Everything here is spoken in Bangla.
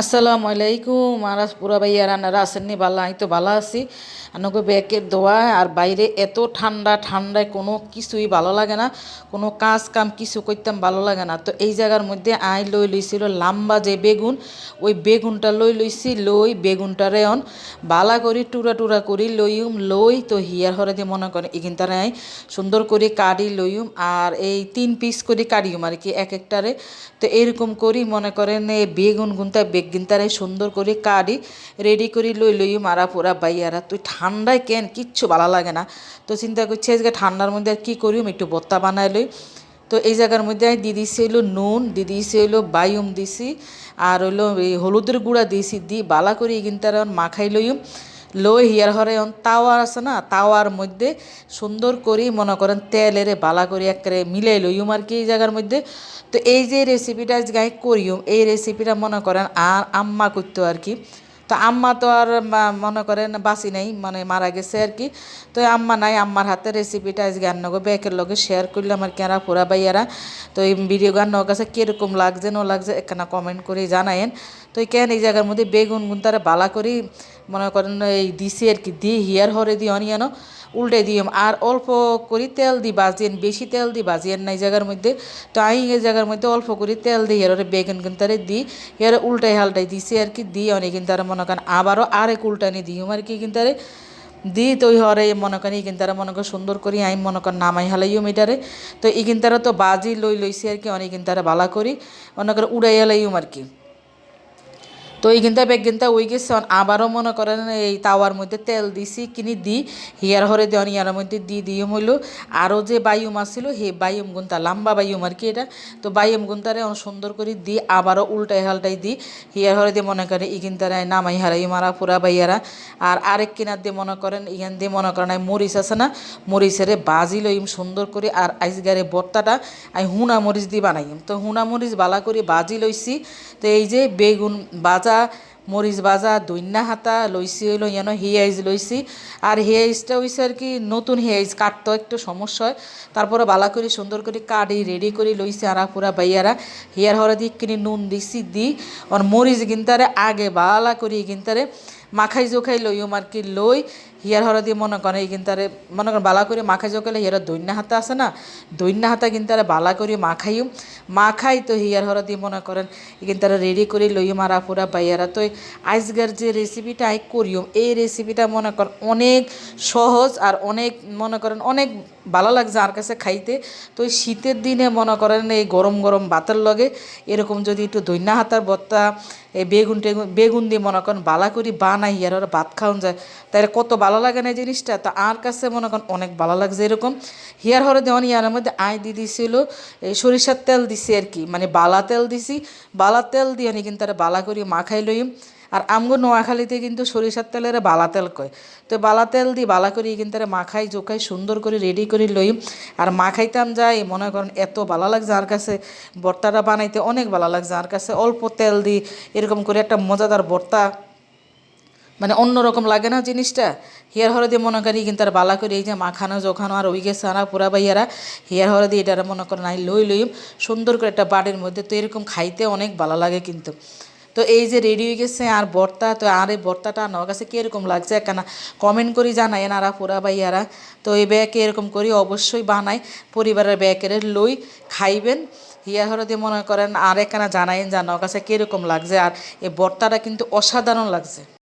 আসসালামু আলাইকুম। আর পুরা ভাইয়া রান্নারা আসেননি ভালো, আমি তো ভালো আছি। আনগো ব্যাগের দোয়া আর বাইরে এত ঠান্ডা, ঠান্ডায় কোনো কিছুই ভালো লাগে না। কোনো কাজ কাম কিছু করতাম ভালো লাগে না। তো এই জায়গার মধ্যে আই লই লইছিল লাম্বা যে বেগুন, ওই বেগুনটা লই লইছি, লই বেগুনটা অন, বালা করি, টুরা টুরা করি লইম লই তো হিয়ার হরে দিয়ে মনে করে এখানটারে আই সুন্দর করে কাড়ি লইম আর এই তিন পিস করে কাড়িম আর কি, এক একটারে তো এরকম করি মনে করেন বেগুন গুনতা বেগ গিনতারে সুন্দর করে কাটি রেডি করি লই লই মারা পোড়া বাইয়ারা। তুই ঠান্ডায় কেন? কিচ্ছু ভালো লাগে না। তো চিন্তা করছি আজকে ঠান্ডার মধ্যে আর কী করিম? একটু বত্তা বানাই লই। তো এই জায়গার মধ্যে দিয়ে দিছি হইল নুন, দিয়ে দিছি হইল বায়ুম দিছি, আর হইল হলুদের গুঁড়া দিয়েছি দি বালা করি করে এগিনতার মাখাই লইম। লই হিয়ার হরে অন তাওয়া আছে না, তাওয়ার মধ্যে সুন্দর করে মনে করেন তেলেরে বালা করে একেবারে মিলাই লইম আর কি এই জায়গার মধ্যে। তো এই যে রেসিপিটা গাই করিম এই রেসিপিটা মনে করেন আর আম্মা করতো আর কি। তো আম্মা তো আর মনে করেন বাসি নাই মানে মারা গেছে আর কি। তো আম্মা নাই, আম্মার হাতে রেসিপিটা আজকে আন্নগো ব্যাকের লগে শেয়ার করলাম আর কি আর পুরা বাইয়ারা তো এই ভিডিও গান কাছে কীরকম লাগছে, ন লাগছে এখানে কমেন্ট করে জানায়েন। তো কেন এই জায়গার মধ্যে বেগুন গুন তারা বালা করি মনে করেন এই দিছি আর কি দি হিয়ার হরে দি অনিয়ানো উল্টে দিম আর অল্প করি তেল দি বাজিয়েন, বেশি তেল দি বাজিয়েন না এই জায়গার মধ্যে। তো আমি এই জায়গার মধ্যে অল্প করি তেল দিই এর বেগুন কিনতারে দিই এর উল্টাই হালটাই দিছি আর কি দিই অনেক কিনতারে মনে করেন আবারও আরেক উল্টানি দিই আর কি কিনতারে দি তো হরে মনে করেন ইগিন তারা মনে করেন সুন্দর করি আমি মনে করেন নামাই হালাইও মিটারে। তো ইগিন তারা তো বাজি লই লইছি আর কি অনেক তারা বালা করি, মনে করে উড়াই হালাইও আর কি। তো এইখানটা বেগিনটা ওই গেছে আবারও মনে করেন এই তাওয়ার মধ্যে তেল দিছি, কিনি দি, হিয়ার হরে দেওয়ান ইয়ার মধ্যে দি দিয়ে হইল। আরও যে বায়ুম আসছিল হে বায়ুম গুন্তা, লম্বা বায়ুম আর কি এটা। তো বায়ুম গুন্তারে সুন্দর করে দি, আবারও উল্টাই হালটাই দি। হিয়ার হরে দিয়ে মনে করে ইগিনতারে নামাই হারাই মারা পুরা বাইয়ারা আর আরেক কিনার দিয়ে মনে করেন ইখান দিয়ে মনে করেন এই মরিচ আছে না, মরিচেরে বাজি লইম সুন্দর করে। আর আইসগারে বর্তাটা আমি হুনা মরিচ দিয়ে বানাইম। তো হুনা মরিচ বালা করে বাজি লইছি। তো এই যে বেগুন বাজা মরিচ বাজা দৈন্যা হাতা লইসি হইল ইয়ানো হিয়াইজ লইছি। আর হিয়াইজটা হইছে আর কি নতুন হিয়াইজ কাটতো একটু সমস্যা হয়। তারপরে বালা করে সুন্দর করে কাটি, রেডি করে লইছি আরা পুরা বাইয়ারা হিয়ার হরে দিয়ে কিনে নুন দিছি দি, আর মরিচ গিনতারে আগে বালা করি গিনতারে। মাখাই জোখাই আর কি লই, হিয়ার হরা দিয়ে মনে করেন এই কিন্তু মনে করেন বালা করে মাখাই জোখাইলে হিয়ার দৈন্যা হাতা আছে না, দৈন্যা হাতা কিন্তু বালা করে মাখাইম মাখাই তো হিয়ার হরা দিয়ে মনে করেন কিন্তু রেডি করে লইম আর আপুরা বাইয়ারা তো আজকের যে রেসিপিটা আই করিম এই রেসিপিটা মনে করেন অনেক সহজ আর অনেক মনে করেন অনেক ভালো লাগছে আর কাছে খাইতে। তো এই শীতের দিনে মনে করেন এই গরম গরম ভাতের লগে এরকম যদি একটু দৈন্যা হাতার বত্তা, এই বেগুন টেগুন, বেগুন দিয়ে মনে করেন বালা করি বানাই আর ওরা ভাত খাওয়ান যায়। তাই কত ভালো লাগে না এই জিনিসটা? তো আর কাছে মনে করেন অনেক ভালো লাগছে এরকম। হিয়ার হরে দেওয়ান, ইয়ার মধ্যে আয় দিয়ে দিছিল, এই সরিষার তেল দিছি আর কি। মানে বালা তেল দিছি। বালা তেল দিয়ে নি কিন্তু তারা বালা করি, মাখাই লইম আর আমগো নোয়াখালীতে কিন্তু সরিষার তেলের বালা তেল কয়। তো বালা তেল দিয়ে বালা করি কিন্তু মাখাই, জোখাই, সুন্দর করে রেডি করে লইম আর মাখাইতাম যাই, মনে করেন এত ভালো লাগছে আর কাছে। ভর্তাটা বানাইতে অনেক ভালো লাগছে আর কাছে। অল্প তেল দিই এরকম করে একটা মজাদার ভর্তা মানে অন্যরকম লাগে না জিনিসটা। হেয়ার হরে দিয়ে মনে করি কিন্তু আর বালা করে, এই যে মাখানো, জোখানো আর ওই গেছে আনা পুরা বাইয়ারা হেয়ার হরে দিয়ে এটা মনে করেন আই লই লইম, সুন্দর করে একটা বাড়ির মধ্যে, তো এরকম খাইতে অনেক ভালো লাগে কিন্তু। তো এই যে রেডি হয়ে গেছে, আর বর্তা, তো আর এই বর্তাটা আমার কাছে কীরকম লাগছে একখানা কমেন্ট করি জানাই এনারা পুরা বাইয়ারা তো এই ব্যাগ এরকম করি অবশ্যই বানাই, পরিবারের ব্যাগের লই খাইবেন। হিয়া হরে দিয়ে মনে করেন আর একখানা জানাইন জানা কাছে কীরকম লাগছে, আর এই বর্তাটা কিন্তু অসাধারণ লাগছে।